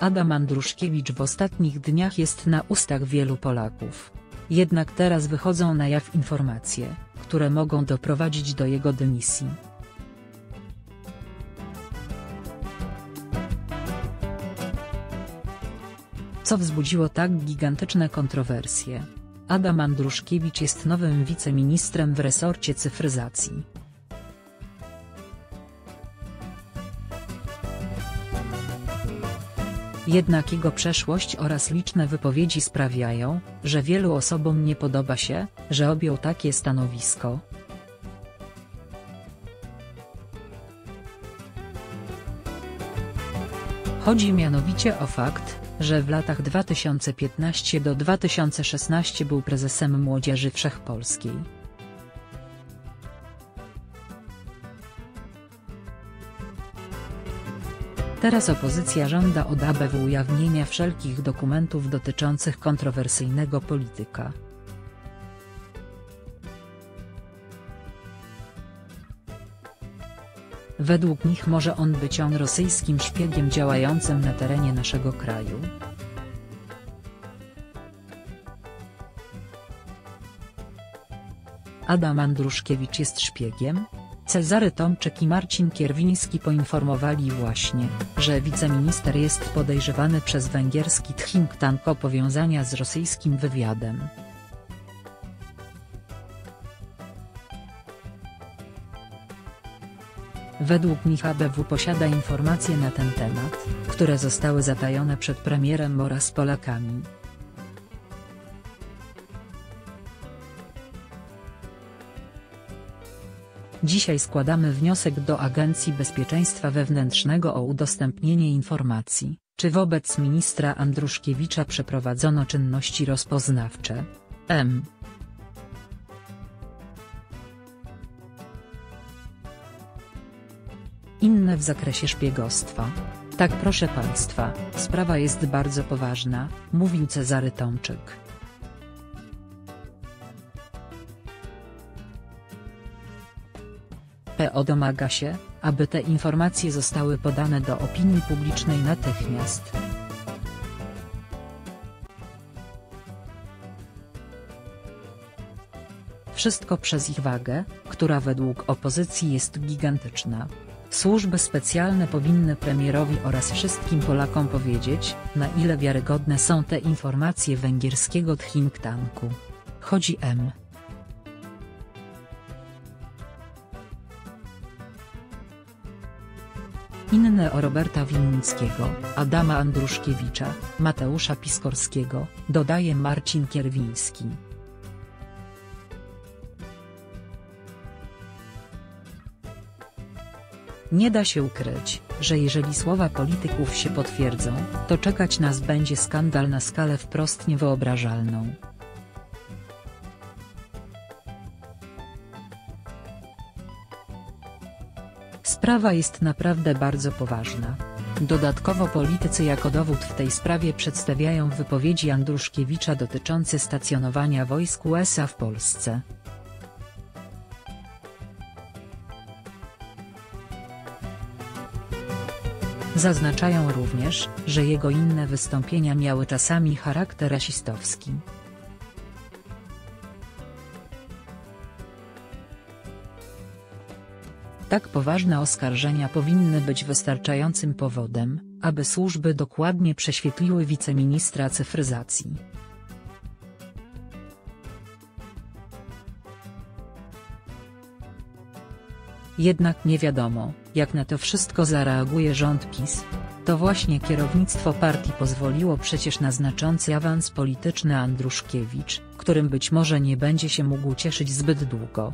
Adam Andruszkiewicz w ostatnich dniach jest na ustach wielu Polaków. Jednak teraz wychodzą na jaw informacje, które mogą doprowadzić do jego dymisji. Co wzbudziło tak gigantyczne kontrowersje? Adam Andruszkiewicz jest nowym wiceministrem w resorcie cyfryzacji. Jednak jego przeszłość oraz liczne wypowiedzi sprawiają, że wielu osobom nie podoba się, że objął takie stanowisko. Chodzi mianowicie o fakt, że w latach 2015 do 2016 był prezesem Młodzieży Wszechpolskiej. Teraz opozycja żąda od ABW ujawnienia wszelkich dokumentów dotyczących kontrowersyjnego polityka. Według nich może on być on rosyjskim szpiegiem działającym na terenie naszego kraju. Adam Andruszkiewicz jest szpiegiem? Cezary Tomczyk i Marcin Kierwiński poinformowali właśnie, że wiceminister jest podejrzewany przez węgierski think tank o powiązania z rosyjskim wywiadem. Według nich ABW posiada informacje na ten temat, które zostały zatajone przed premierem oraz Polakami. Dzisiaj składamy wniosek do Agencji Bezpieczeństwa Wewnętrznego o udostępnienie informacji, czy wobec ministra Andruszkiewicza przeprowadzono czynności rozpoznawcze. M. Inne w zakresie szpiegostwa. Tak proszę państwa, sprawa jest bardzo poważna, mówił Cezary Tomczyk. PO domaga się, aby te informacje zostały podane do opinii publicznej natychmiast. Wszystko przez ich wagę, która według opozycji jest gigantyczna. Służby specjalne powinny premierowi oraz wszystkim Polakom powiedzieć, na ile wiarygodne są te informacje węgierskiego think tanku. Chodzi M. Inne o Roberta Winnickiego, Adama Andruszkiewicza, Mateusza Piskorskiego, dodaje Marcin Kierwiński. Nie da się ukryć, że jeżeli słowa polityków się potwierdzą, to czekać nas będzie skandal na skalę wprost niewyobrażalną. Sprawa jest naprawdę bardzo poważna. Dodatkowo politycy jako dowód w tej sprawie przedstawiają wypowiedzi Andruszkiewicza dotyczące stacjonowania wojsk USA w Polsce. Zaznaczają również, że jego inne wystąpienia miały czasami charakter rasistowski. Tak poważne oskarżenia powinny być wystarczającym powodem, aby służby dokładnie prześwietliły wiceministra cyfryzacji. Jednak nie wiadomo, jak na to wszystko zareaguje rząd PiS. To właśnie kierownictwo partii pozwoliło przecież na znaczący awans polityczny Andruszkiewicz, którym być może nie będzie się mógł cieszyć zbyt długo.